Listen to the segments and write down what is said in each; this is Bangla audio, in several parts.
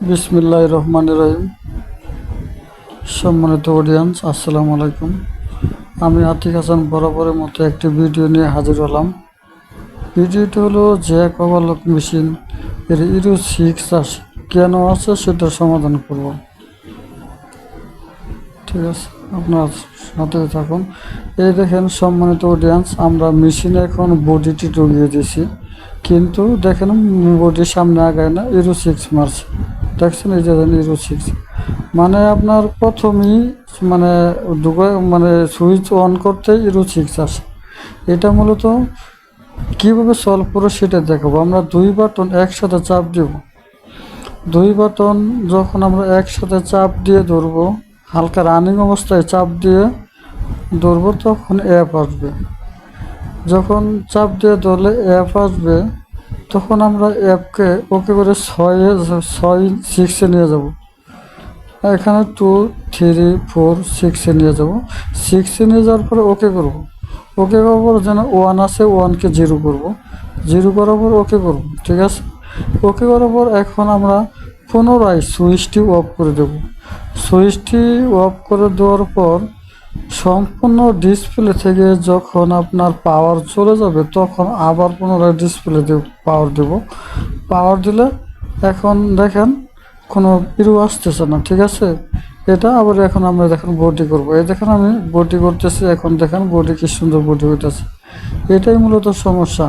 বিসমিল্লাহ রহমান রহিম সম্মানিত অডিয়েন্স আসসালামু আলাইকুম। আমি আতিক হাসান বরাবরের মতো একটি ভিডিও নিয়ে হাজির হলাম। ভিডিওটি হলো জ্যাক ওভারলক মেশিন এর ইরো সিক্স আছে কেন আছে সেটার সমাধান করব। ঠিক আছে, আপনার সাথে থাকুন। এই দেখেন, সম্মানিত অডিয়েন্স আমরা মেশিনে এখন বডিটি ঢুকিয়ে দিয়েছি। কিন্তু দেখেন বডির সামনে আগায় না ইরো সিক্স মারছে। দেখছেন এই যে ইরো সিক্স মানে আপনার প্রথমেই মানে মানে সুইচ অন করতে ইরো সিক্স আসে এটা মূলত কীভাবে সলভ করো সেটা দেখাবো। আমরা দুই বাটন একসাথে চাপ দেব। দুই বাটন যখন আমরা একসাথে চাপ দিয়ে ধরবো, হালকা রানিং অবস্থায় চাপ দিয়ে ধরবো, তখন অ্যাপ আসবে। যখন চাপ দিয়ে ধরলে অ্যাপ আসবে তখন আমরা অ্যাপকে ওকে করে ছয়ে ছয় সিক্সে নিয়ে যাব। এখানে টু থ্রি ফোর সিক্সে নিয়ে যাব। সিক্সে নিয়ে যাওয়ার পরে ওকে করব। ওকে করার পর যেন ওয়ান আছে ওয়ানকে জিরো করব। জিরো করার পর ওকে করব, ঠিক আছে? ওকে করার পর এখন আমরা পুনরায় সুইচটি অফ করে দেব। সুইচটি অফ করে দেওয়ার পর সম্পূর্ণ ডিসপ্লে থেকে যখন আপনার পাওয়ার চলে যাবে, তখন আবার পুনরায় ডিসপ্লে দেব পাওয়ার দেব। পাওয়ার দিলে এখন দেখেন কোনো ইরু আসতেছে না, ঠিক আছে? এটা আবার এখন আমরা দেখেন বডি করব। এই দেখেন আমি বডি করতেছি, এখন দেখেন বডি কি সুন্দর বডি হইতেছে। এটাই মূলত সমস্যা,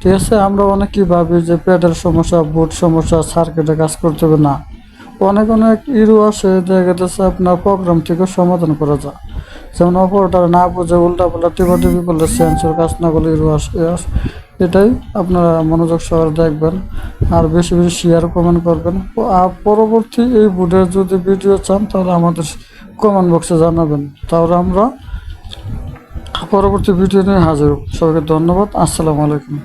ঠিক আছে? আমরা অনেকেই ভাবি যে পেটের সমস্যা, বুট সমস্যা সার্কিটে কাজ করতে হবে না। অনেক অনেক ইরু আসে, দেখা যাচ্ছে আপনার প্রোগ্রাম থেকে সমাধান করা যায়। যেমন অপারেটার না বুঝে উল্টা পাল্টা টিপা করলে সেন্সর কাজ না করলে। এটাই আপনারা মনোযোগ সহকারে দেখবেন আর বেশি বেশি শেয়ার কমেন্ট করবেন আর পরবর্তী এই বুটের যদি ভিডিও চান, তাহলে আমাদের কমেন্ট বক্সে জানাবেন তাহলে আমরা পরবর্তী ভিডিও নিয়ে হাজির। সবাইকে ধন্যবাদ আসসালামু আলাইকুম